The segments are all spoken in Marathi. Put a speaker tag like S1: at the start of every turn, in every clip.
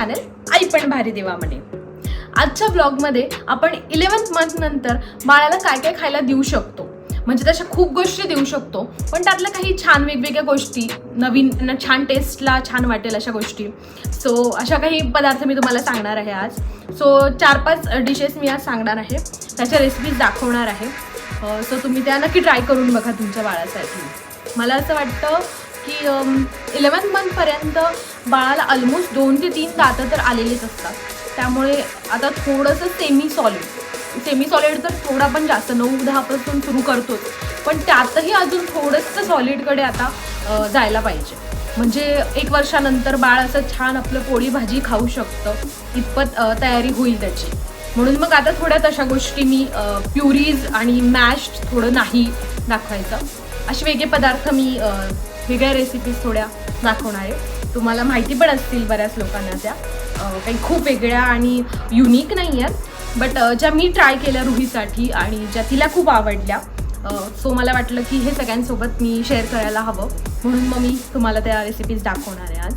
S1: चॅनल आई पण भारी देवा म्हणे. आजच्या ब्लॉगमध्ये आपण इलेव्हन्थ मंथ नंतर बाळाला काय काय खायला देऊ शकतो. म्हणजे तशा खूप गोष्टी देऊ शकतो. पण त्यातल्या काही छान वेगवेगळ्या गोष्टी नवीन छान टेस्टला छान वाटेल अशा गोष्टी. सो अशा काही पदार्थ मी तुम्हाला सांगणार आहे आज. सो चार पाच डिशेस मी आज सांगणार आहे. त्याच्या रेसिपीज दाखवणार आहे. सो तुम्ही त्या नक्की ट्राय करून बघा तुमच्या बाळासाठी. मला असं वाटतं की इलेवन मंथपर्यंत बाळाला ऑलमोस्ट दोन ते तीन दातं तर आलेलीच असतात. त्यामुळे आता थोडंसं सेमी सॉलिड सेमी सॉलिड तर थोडा पण जास्त नऊ दहापासून सुरू करतोच. पण त्यातही अजून थोडंसं सॉलिडकडे आता जायला पाहिजे. म्हणजे एक वर्षानंतर बाळ असं छान आपलं पोळी भाजी खाऊ शकतं. इतपत तयारी होईल त्याची. म्हणून मग आता थोड्या तशा गोष्टी मी प्युरीज आणि मॅश थोडं नाही दाखवायचं. असे वेगळे पदार्थ मी वेगळ्या रेसिपीज थोड्या दाखवणार आहे. तुम्हाला माहिती पण असतील बऱ्याच लोकांना त्या. काही खूप वेगळ्या आणि युनिक नाही आहेत बट ज्या मी ट्राय केल्या रुहीसाठी आणि ज्या तिला खूप आवडल्या सो मला वाटलं की हे सगळ्यांसोबत मी शेअर करायला हवं. म्हणून मग मी तुम्हाला त्या रेसिपीज दाखवणार आहे आज.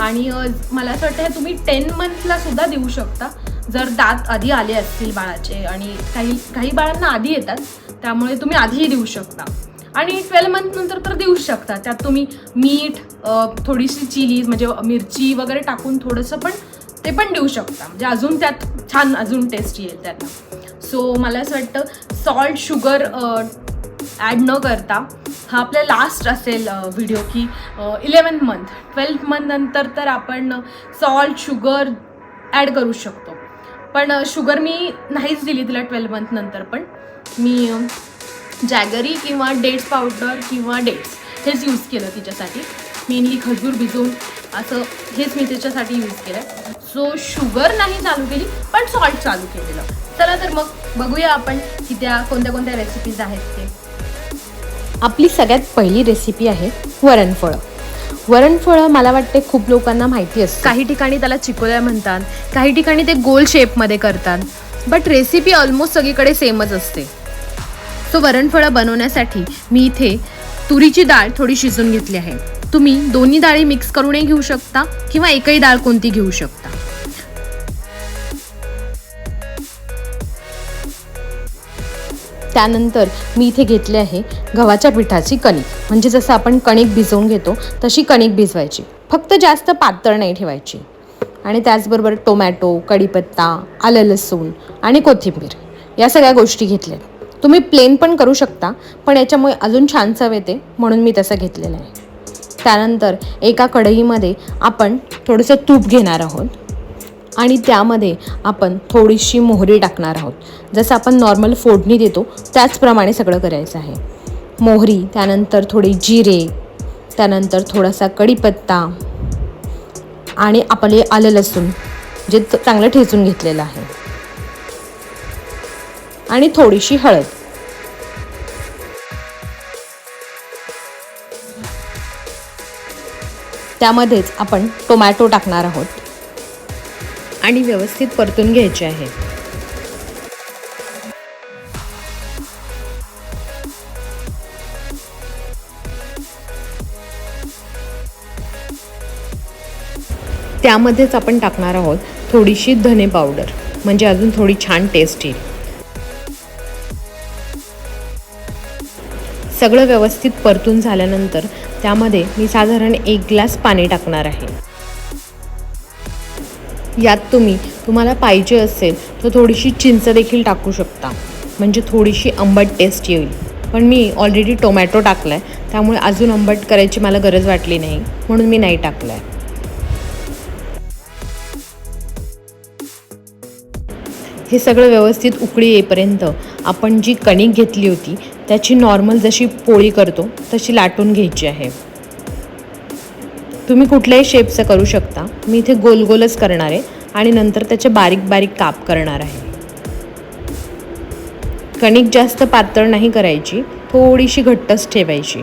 S1: आणि मला असं वाटतं हे तुम्ही टेन मंथला सुद्धा देऊ शकता. जर दात आधी आले असतील बाळाचे आणि काही काही बाळांना आधी येतात त्यामुळे तुम्ही आधीही देऊ शकता. आणि ट्वेल्व मंथ नंतर तर देऊ शकता. त्यात तुम्ही मीठ थोडीशी चिलीज म्हणजे मिरची वगैरे टाकून थोडंसं पण ते पण देऊ शकता. म्हणजे अजून त्यात छान अजून टेस्ट येईल त्यांना सो मला असं वाटतं सॉल्ट शुगर ॲड न करता हा आपला लास्ट असेल व्हिडिओ की इलेवन्थ मंथ ट्वेल्थ मंथ नंतर तर आपण सॉल्ट शुगर ॲड करू शकतो. पण शुगर मी नाहीच दिली तिला ट्वेल्व मंथ नंतर पण. मी जॅगरी किंवा डेट्स पावडर किंवा डेट्स हेच यूज केलं तिच्यासाठी. मेनली खजूर भिजवून असं हेच मी त्याच्यासाठी यूज केलं सो शुगर नाही चालू केली पण सॉल्ट चालू केलेलं. चला तर मग बघूया आपण की त्या कोणत्या कोणत्या रेसिपीज आहेत ते.
S2: आपली सगळ्यात पहिली रेसिपी आहे वरणफळं. वरणफळं मला वाटते खूप लोकांना माहिती असतं.
S1: काही ठिकाणी त्याला चिकोल्या म्हणतात काही ठिकाणी ते गोल शेपमध्ये करतात बट रेसिपी ऑलमोस्ट सगळीकडे सेमच असते. सो वरणफळं बनवण्यासाठी मी इथे तुरीची डाळ थोडी शिजून घेतली आहे. तुम्ही दोन्ही डाळी मिक्स करूनही घेऊ शकता किंवा एकही डाळ कोणती घेऊ शकता.
S2: त्यानंतर मी इथे घेतले आहे गव्हाच्या पिठाची कणिक म्हणजे जसं आपण कणिक भिजवून घेतो तशी कणिक भिजवायची. फक्त जास्त पातळ नाही ठेवायची. आणि त्याचबरोबर टोमॅटो कढीपत्ता आलं लसूण आणि कोथिंबीर या सगळ्या गोष्टी घेतल्या. तुम्ही प्लेन पण करू शकता पण याच्यामुळे अजून छान चव येते म्हणून मी तसं घेतलेलं आहे. त्यानंतर एका कढईमध्ये आपण थोडंसं तूप घेणार आहोत आणि त्यामध्ये आपण थोडीशी मोहरी टाकणार आहोत. जसं आपण नॉर्मल फोडणी देतो त्याचप्रमाणे सगळं करायचं आहे. मोहरी त्यानंतर थोडी जिरे त्यानंतर थोडासा कढीपत्ता आणि आपले आलं लसूण जे चांगलं ठेचून घेतलेलं आहे. आणि थोडीशी हळद. त्यामध्येच आपण टोमॅटो टाकणार आहोत. आणि व्यवस्थित परतून घ्यायचे आहे. त्यामध्येच आपण टाकणार आहोत थोडीशी धने पावडर. म्हणजे अजून थोडी छान टेस्ट येईल. सगळं व्यवस्थित परतून झाल्यानंतर त्यामध्ये मी साधारण एक ग्लास पाणी टाकणार आहे. यात तुम्ही तुम्हाला पाहिजे असेल तर थोडीशी चिंच देखील टाकू शकता. म्हणजे थोडीशी आंबट टेस्ट येईल. पण मी ऑलरेडी टोमॅटो टाकला आहे त्यामुळे अजून आंबट करायची मला गरज वाटली नाही म्हणून मी नाही टाकलं आहे हे सगळं व्यवस्थित उकळी येईपर्यंत आपण जी कणिक घेतली होती त्याची नॉर्मल जशी पोळी करतो तशी लाटून घ्यायची आहे. तुम्ही कुठल्याही शेपचं करू शकता. मी इथे गोल गोलच करणार आहे आणि नंतर त्याचे बारीक बारीक काप करणार आहे. कणिक जास्त पातळ नाही करायची थोडीशी घट्टच ठेवायची.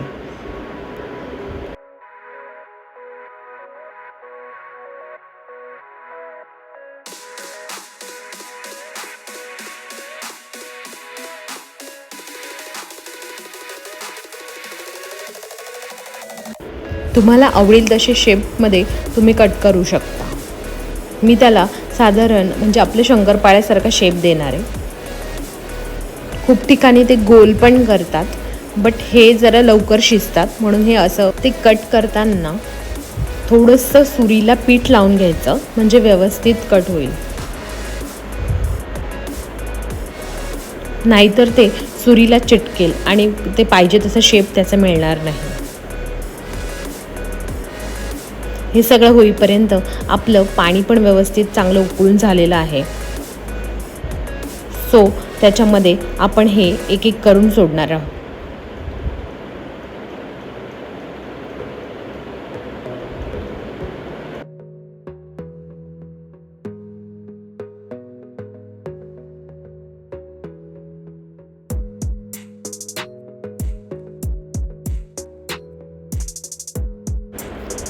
S2: तुम्हाला आवडेल तसे शेपमध्ये तुम्ही कट करू शकता. मी त्याला साधारण म्हणजे आपल्या शंकरपाळ्यासारखा शेप देणार आहे. खूप ठिकाणी ते गोल पण करतात बट हे जरा लवकर शिजतात म्हणून हे असं ते कट करताना थोडंसं सुरीला पीठ लावून घ्यायचं म्हणजे व्यवस्थित कट होईल. नाहीतर ते सुरीला चिटकेल आणि ते पाहिजे तसं शेप त्याचा मिळणार नाही. हे सगळं होईपर्यंत आपलं पाणी पण व्यवस्थित चांगलं उकळून झालेलं आहे. सो त्याच्यामध्ये आपण हे एक एक करून सोडणार आहोत.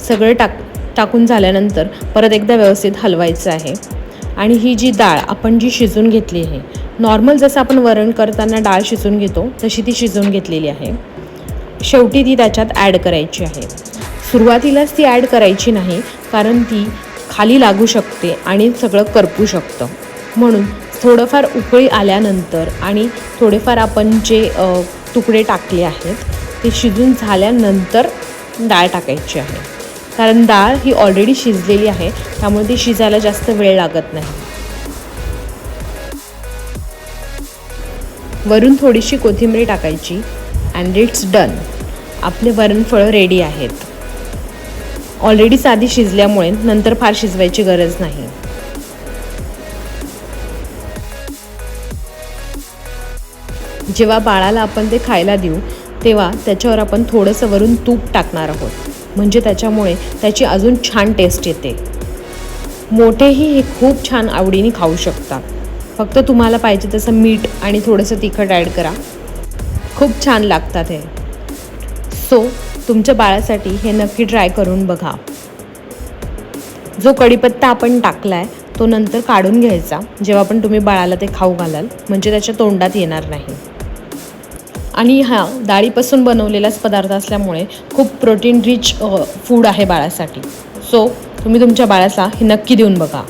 S2: सगळं टाक टाकून झाल्यानंतर परत एकदा व्यवस्थित हलवायचं आहे. आणि ही जी डाळ आपण जी शिजून घेतली आहे नॉर्मल जसं आपण वरण करताना डाळ शिजून घेतो तशी ती शिजून घेतलेली आहे. शेवटी ती त्याच्यात ॲड करायची आहे. सुरुवातीलाच ती ॲड करायची नाही कारण ती खाली लागू शकते आणि सगळं करपू शकतं. म्हणून थोडंफार उकळी आल्यानंतर आणि थोडेफार आपण जे तुकडे टाकले आहेत ते शिजून झाल्यानंतर डाळ टाकायची आहे. कारण डाळ ही ऑलरेडी शिजलेली आहे त्यामुळे ती शिजायला जास्त वेळ लागत नाही. वरून थोडीशी कोथिंबीर टाकायची अँड इट्स डन आपले वरणफळं रेडी आहेत. ऑलरेडी साधी शिजल्यामुळे नंतर फार शिजवायची गरज नाही. जेव्हा बाळाला आपण ते खायला देऊ तेव्हा त्याच्यावर आपण थोडंसं वरून तूप टाकणार आहोत. म्हणजे त्याच्यामुळे त्याची अजून छान टेस्ट येते. मोठेही हे खूप छान आवडीने खाऊ शकता. फक्त तुम्हाला पाहिजे तसं मीठ आणि थोडंसं तिखट ॲड करा. खूप छान लागतात हे. सो तुमच्या बाळासाठी हे नक्की ट्राय करून बघा. जो कढीपत्ता आपण टाकला आहे तो नंतर काढून घ्यायचा. जेव्हा पण तुम्ही बाळाला ते खाऊ घालाल म्हणजे त्याच्या तोंडात येणार नाही. आणि हा डाळीपासून बनवलेलाच पदार्थ असल्यामुळे खूप प्रोटीन रिच फूड आहे बाळासाठी. सो तुम्ही तुमच्या बाळाला हे नक्की देऊन बघा.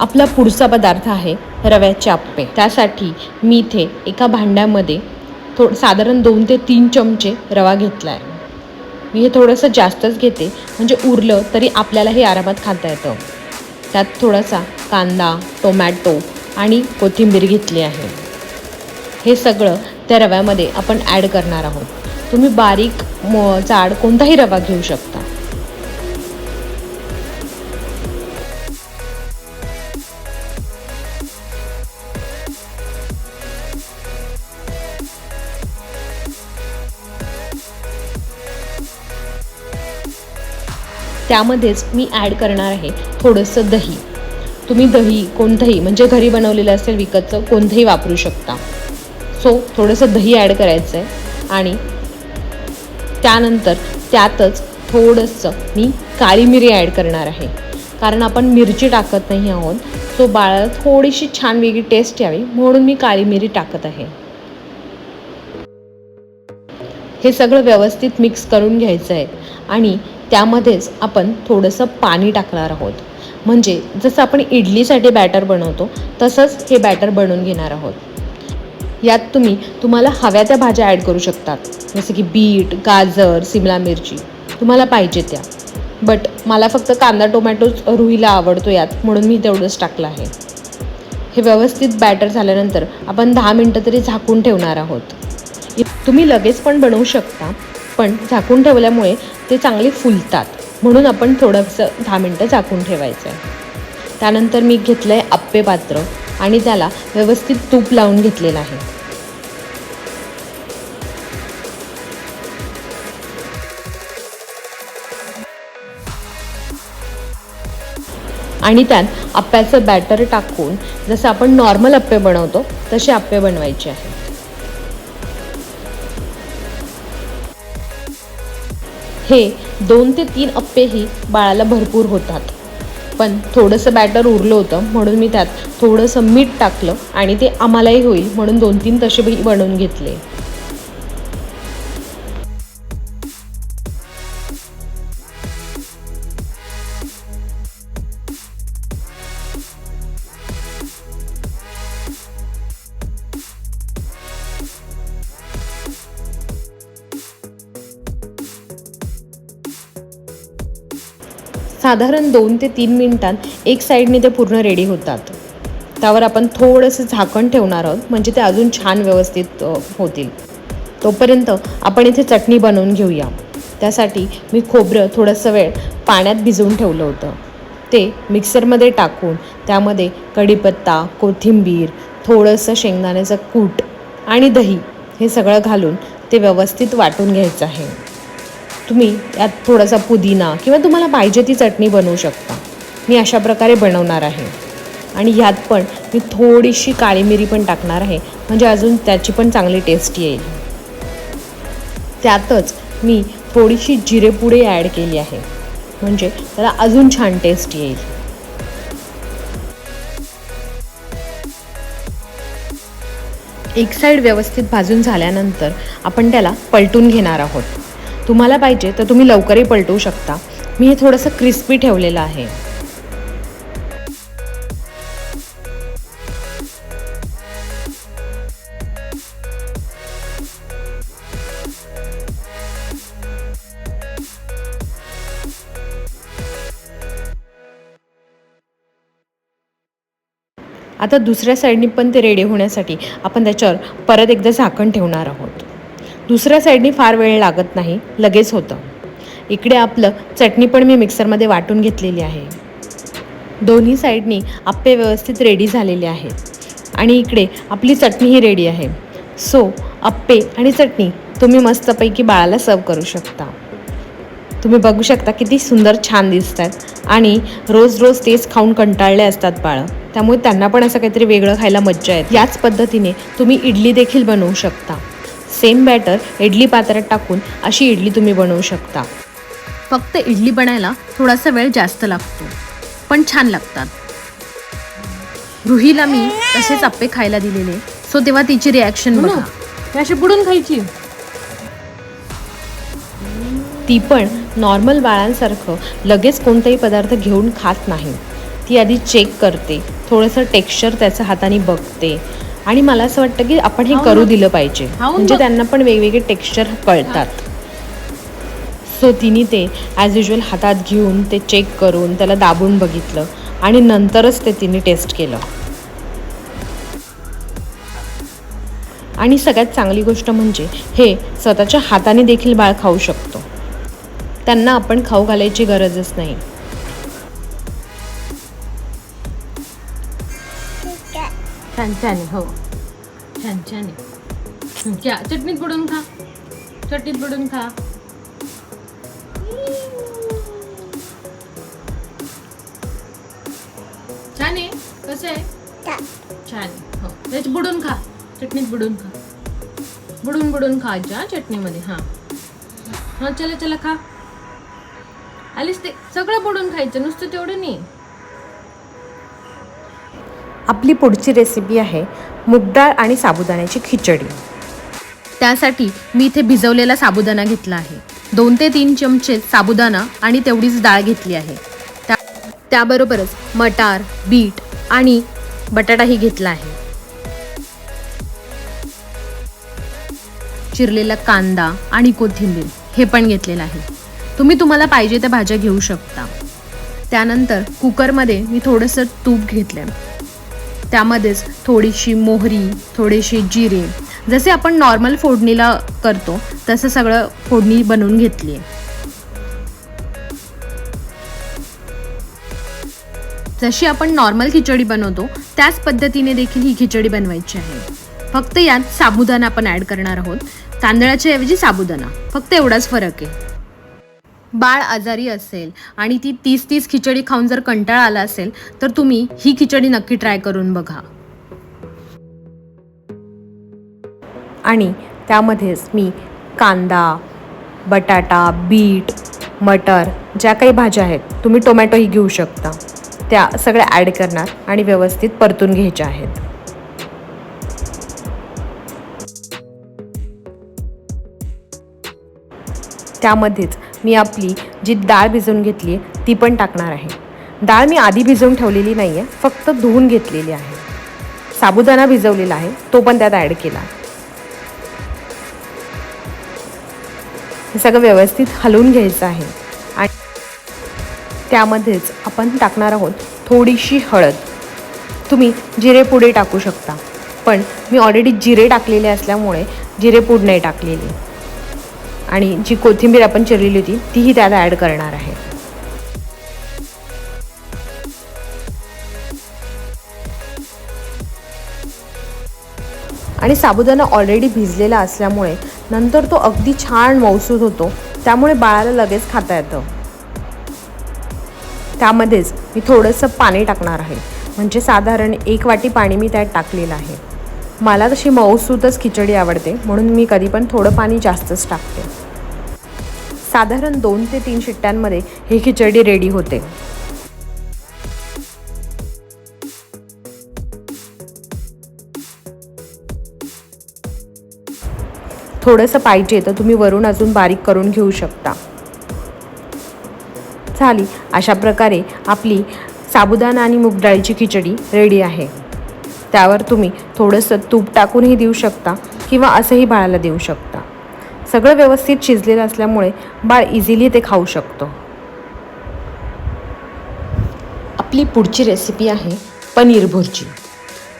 S2: आपला पुढचा पदार्थ आहे रव्याचे आप्पे. त्यासाठी मी इथे एका भांड्यामध्ये थो साधारण दोन ते तीन चमचे रवा घेतला आहे मी हे थोडंसं जास्तच घेते म्हणजे उरलं तरी आपल्याला हे आरामात खाता येतं. त्यात थोडासा कांदा टोमॅटो आणि कोथिंबीर घेतली आहे. हे सगळं त्या रव्यामध्ये आपण ॲड करणार आहोत. तुम्ही बारीक मो जाड कोणताही रवा घेऊ शकता. त्यामध्येच मी ॲड करणार आहे थोडंसं दही. तुम्ही दही कोणतंही म्हणजे घरी बनवलेलं असेल विकतचं कोणतंही वापरू शकता. सो थोडंसं दही ॲड करायचं आहे आणि त्यानंतर त्यातच थोडंसं मी काळी मिरी ॲड करणार आहे. कारण आपण मिरची टाकत नाही आहोत सो बाळाला थोडीशी छान वेगळी टेस्ट यावी म्हणून मी काळी मिरी टाकत आहे. हे सगळं व्यवस्थित मिक्स करून घ्यायचं आहे आणि त्यामध्येच आपण थोडंसं पाणी टाकणार आहोत. म्हणजे जसं आपण इडलीसाठी बॅटर बनवतो तसंच हे बॅटर बनवून घेणार आहोत. यात तुम्ही तुम्हाला हव्या त्या भाज्या ॲड करू शकतात. जसं की बीट गाजर सिमला मिरची. तुम्हाला पाहिजे त्या. बट मला फक्त कांदा टोमॅटोच रुईला आवडतो यात म्हणून मी तेवढंच टाकलं आहे. हे व्यवस्थित बॅटर झाल्यानंतर आपण दहा मिनटं तरी झाकून ठेवणार आहोत. तुम्ही लगेच पण बनवू शकता पण झाकून ठेवल्यामुळे ते चांगले फुलतात. म्हणून आपण थोडंसं दहा मिनटं झाकून ठेवायचं आहे त्यानंतर मी घेतलं आहे आप्पे पात्र आणि त्याला व्यवस्थित तूप लावून घेतलेलं आहे. आणि त्यात आप्प्याचं बॅटर टाकून जसं आपण नॉर्मल आप्पे बनवतो तसे आप्पे बनवायचे आहे. हे दोन ते तीन अप्पेही बाळाला भरपूर होतात. पण थोडंसं बॅटर उरलं होतं म्हणून मी त्यात थोडंसं मीठ टाकलं आणि ते आम्हालाही होईल म्हणून दोन तीन तसे बनवून घेतले. साधारण दोन ते तीन मिनिटात एक साईडने ते पूर्ण रेडी होतात. त्यावर आपण थोडंसं झाकण ठेवणार आहोत म्हणजे ते अजून छान व्यवस्थित होतील. तोपर्यंत आपण इथे चटणी बनवून घेऊया. त्यासाठी मी खोबरं थोडंसं वेळ पाण्यात भिजवून ठेवलं होतं. ते मिक्सरमध्ये टाकून त्यामध्ये कढीपत्ता कोथिंबीर थोडंसं शेंगदाण्याचं कूट आणि दही हे सगळं घालून ते व्यवस्थित वाटून घ्यायचं आहे. तुम्ही यात थोडासा पुदिना किंवा तुम्हाला पाहिजे ती चटणी बनवू शकता. मी अशा प्रकारे बनवणार आहे. आणि ह्यात पण मी थोडीशी काळी मिरी पण टाकणार आहे. म्हणजे अजून त्याची पण चांगली टेस्ट येईल. त्यातच मी थोडीशी जिरेपुडे ॲड केली आहे. म्हणजे त्याला अजून छान टेस्ट येईल. एक साईड व्यवस्थित भाजून झाल्यानंतर आपण त्याला पलटून घेणार आहोत. तुम्हाला पाहिजे तर तुम्ही लवकरही पलटवू शकता. मी हे थोडंसं क्रिस्पी ठेवलेलं आहे. आता दुसऱ्या साईडनी पण ते रेडी होण्यासाठी आपण त्याच्यावर परत एकदा झाकण ठेवणार आहोत. दुसऱ्या साईडनी फार वेळ लागत नाही. लगेच होतं. इकडे आपलं चटणी पण मी मिक्सरमध्ये वाटून घेतलेली आहे. दोन्ही साईडनी आप्पे व्यवस्थित रेडी झालेले आहेत. आणि इकडे आपली चटणीही रेडी आहे. सो आप्पे आणि चटणी तुम्ही मस्तपैकी बाळाला सर्व करू शकता. तुम्ही बघू शकता किती सुंदर छान दिसत आहेत आणि रोज रोज तेच खाऊन कंटाळले असतात बाळं. त्यामुळे त्यांना पण असं काहीतरी वेगळं खायला मज्जा येते. याच पद्धतीने तुम्ही इडली देखील बनवू शकता. सेम बॅटर इडली पात्रात टाकून अशी इडली तुम्ही बनवू शकता.
S1: फक्त इडली बनायला थोडासा वेळ जास्त लागतो पण छान लागतात. रुहीला मी तसेच आप्पे खायला दिलेले सो तेव्हा तिची रिॲक्शन बघा.
S2: अशी बुडून खायची. ती पण नॉर्मल बाळांसारखं लगेच कोणताही पदार्थ घेऊन खात नाही. ती आधी चेक करते थोडंसं टेक्स्चर त्याच्या हाताने बघते. आणि मला असं वाटतं की आपण हे करू. दिलं पाहिजे म्हणजे. त्यांना पण वेगवेगळे टेक्स्चर कळतात सो तिने ते ॲज युजल हातात घेऊन ते चेक करून त्याला दाबून बघितलं आणि नंतरच ते तिने टेस्ट केलं आणि सगळ्यात चांगली गोष्ट म्हणजे हे स्वतःच्या हाताने देखील बाळ खाऊ शकतो त्यांना आपण खाऊ घालायची गरजच नाही
S1: छान छान आहे हो. छान छान आहे. घ्या चटणीत बुडून खा. चटणीत बुडून खा. छान आहे? कसं आहे? छान आहे हो. त्याची बुडून खा. चटणीत बुडून खा. बुडून बुडून खा आज्जा चटणीमध्ये हां. हां चला चला खा. आलीस ते. सगळं बुडून खायचं नुसतं तेवढं नाही.
S2: आपली पुढची रेसिपी आहे मुगडाळ आणि साबुदाण्याची खिचडी.
S1: त्यासाठी मी इथे भिजवलेला साबुदाणा घेतला आहे. दोन ते तीन चमचे साबुदाणा आणि तेवढीच डाळ घेतली आहे. त्या त्याबरोबरच मटार बीट आणि बटाटाही घेतला आहे. चिरलेला कांदा आणि कोथिंबीर हे पण घेतलेलं आहे. तुम्ही तुम्हाला पाहिजे त्या भाज्या घेऊ शकता. त्यानंतर कुकरमध्ये मी थोडंसं तूप घेतलं त्यामध्येच थोडीशी मोहरी थोडेसे जिरे जसे आपण नॉर्मल फोडणीला करतो तसं सगळं फोडणी बनवून घेतली आहे. जशी आपण नॉर्मल खिचडी बनवतो त्याच पद्धतीने देखील ही खिचडी बनवायची आहे. फक्त यात साबुदाणा आपण ॲड करणार आहोत. तांदळाच्या ऐवजी साबुदाणा फक्त एवढाच फरक आहे. बाळ आजारी असेल आणि ती तीस तीस खिचडी खाऊन जर कंटाळा आला असेल तर तुम्ही ही खिचडी नक्की ट्राय करून बघा.
S2: आणि त्यामध्येच मी कांदा बटाटा बीट मटर ज्या काही भाज्या आहेत तुम्ही टोमॅटोही घेऊ शकता. त्या सगळ्या ॲड करणार आणि व्यवस्थित परतून घ्यायच्या आहेत. त्यामध्येच मी आपली जी डाळ भिजवून घेतली आहे ती पण टाकणार आहे. डाळ मी आधी भिजवून ठेवलेली नाही आहे फक्त धुवून घेतलेली आहे. साबुदाणा भिजवलेला आहे तो पण त्यात ॲड केला. हे सगळं व्यवस्थित हलवून घ्यायचं आहे. आणि त्यामध्येच आपण टाकणार आहोत थोडीशी हळद. तुम्ही जिरेपुडे टाकू शकता पण मी ऑलरेडी जिरे टाकलेले असल्यामुळे जिरेपूड नाही टाकलेली. आणि जी कोथिंबीर आपण चिरलेली होती तीही त्यात ॲड करणार आहे. आणि साबुदाणा ऑलरेडी भिजलेला असल्यामुळे नंतर तो अगदी छान मौसूद होतो त्यामुळे बाळाला लगेच खाता येतं. त्यामध्येच मी थोडंसं पाणी टाकणार आहे. म्हणजे साधारण एक वाटी पाणी मी त्यात टाकलेलं आहे. मला तशी मऊसूतच खिचडी आवडते म्हणून मी कधी पण थोडं पाणी जास्तच टाकते. साधारण दोन ते तीन शिट्ट्यांमध्ये ही खिचडी रेडी होते. थोडंसं पाहिजे तर तुम्ही वरून अजून बारीक करून घेऊ शकता. झाली अशा प्रकारे आपली साबुदाणा आणि मूग डाळीची खिचडी रेडी आहे. त्यावर तुम्ही थोडंसं तूप टाकूनही देऊ शकता किंवा असंही बाळाला देऊ शकता. सगळं व्यवस्थित शिजलेलं असल्यामुळे बाळ इझिली ते खाऊ शकतो. आपली पुढची रेसिपी आहे पनीर भुर्जी.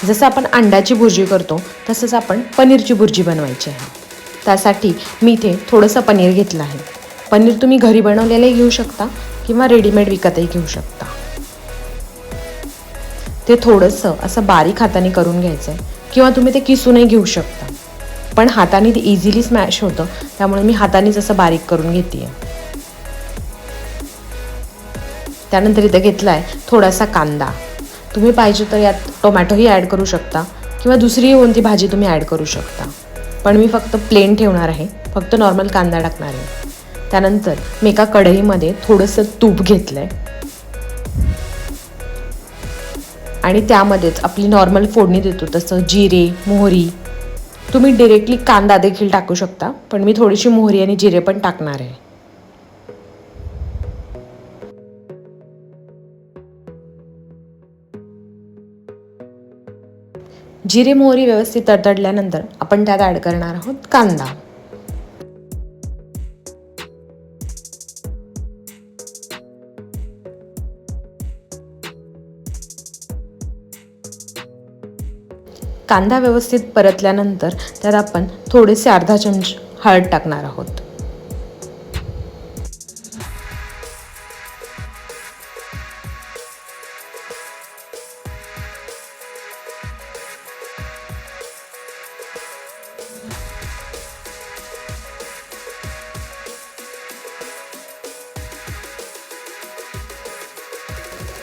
S2: जसं आपण अंड्याची भुर्जी करतो तसंच आपण पनीरची भुर्जी बनवायची आहे. त्यासाठी मी इथे थोडंसं पनीर घेतलं आहे. पनीर तुम्ही घरी बनवलेलंही घेऊ शकता किंवा रेडीमेड विकतही घेऊ शकता. ते थोडंसं असं बारीक हाताने करून घ्यायचं आहे किंवा तुम्ही ते किसूनही घेऊ शकता. पण हाताने ते इझिली स्मॅश होतं त्यामुळे मी हातानेच असं बारीक करून घेते त्यानंतर इथं घेतला आहे थोडासा कांदा. तुम्ही पाहिजे तर यात टोमॅटोही ॲड करू शकता किंवा दुसरी कोणती भाजी तुम्ही ॲड करू शकता. पण मी फक्त प्लेन ठेवणार आहे फक्त नॉर्मल कांदा टाकणार आहे. त्यानंतर मी एका कढईमध्ये थोडंसं तूप घेतलं आहे आणि त्यामध्येच आपली नॉर्मल फोडणी देतो तसं जिरे मोहरी. तुम्ही डिरेक्टली कांदा देखील टाकू शकता पण मी थोडीशी मोहरी आणि जिरे पण टाकणार आहे. जिरे मोहरी व्यवस्थित तडतडल्यानंतर आपण त्यात ॲड करणार आहोत कांदा. कांदा व्यवस्थित परतल्यानंतर त्यात आपण थोडेसे अर्धा चमच हळद टाकणार आहोत.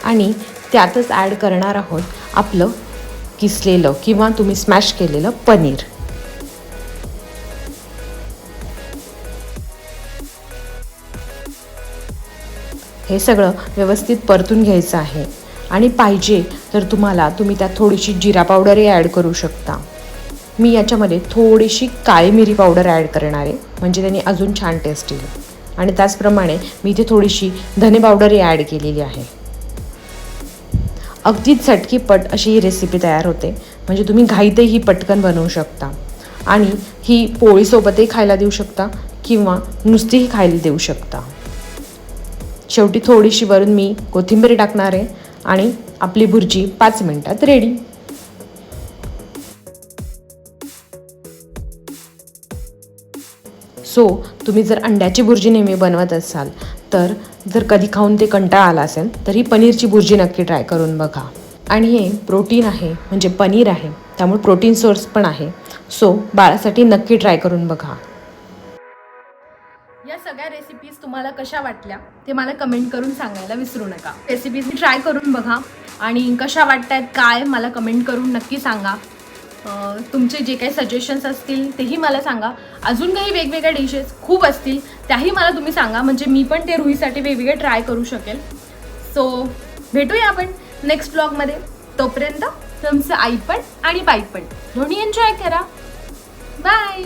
S2: आणि त्यातच ॲड करणार आहोत आपलं किसलेलं किंवा तुम्ही स्मॅश केलेलं पनीर. हे सगळं व्यवस्थित परतून घ्यायचं आहे. आणि पाहिजे तर तुम्हाला तुम्ही त्यात थोडीशी जिरा पावडरही ॲड करू शकता. मी याच्यामध्ये थोडीशी काळी मिरी पावडर ॲड करणार आहे. म्हणजे त्यांनी अजून छान टेस्ट येईल. आणि त्याचप्रमाणे मी इथे थोडीशी धने पावडरही ॲड केलेली आहे. अगदी झटकीपट अशी ही रेसिपी तयार होते. म्हणजे तुम्ही घाईतही पटकन बनवू शकता. आणि ही पोळीसोबतही खायला देऊ शकता किंवा नुसतीही खायला देऊ शकता. शेवटी थोडीशी वरून मी कोथिंबीर टाकणार आहे आणि आपली भुर्जी पाच मिनटात रेडी सो तुम्ही जर अंड्याची भुर्जी नेहमी बनवत असाल तर जर कधी खाऊन ते कंटाळा आला असेल तर ही पनीरची भुर्जी नक्की ट्राय करून बघा. आणि हे प्रोटीन आहे म्हणजे पनीर आहे त्यामुळे प्रोटीन सोर्स पण आहे. सो बाळासाठी नक्की ट्राय करून बघा.
S1: या सगळ्या रेसिपीज तुम्हाला कशा वाटल्या ते मला कमेंट करून सांगायला विसरू नका. रेसिपीज ट्राय करून बघा. आणि कशा वाटतायत काय मला कमेंट करून नक्की सांगा. तुमचे जे काही सजेशन्स असतील तेही मला सांगा. अजून काही वेगवेगळ्या डिशेस खूप असतील त्याही मला तुम्ही सांगा. म्हणजे मी पण ते रुईसाठी वेगवेगळे ट्राय करू शकेल. सो भेटूया आपण नेक्स्ट ब्लॉगमध्ये तोपर्यंत तुमचं आई पण आणि बाई पण. दोन्ही एन्जॉय करा. बाय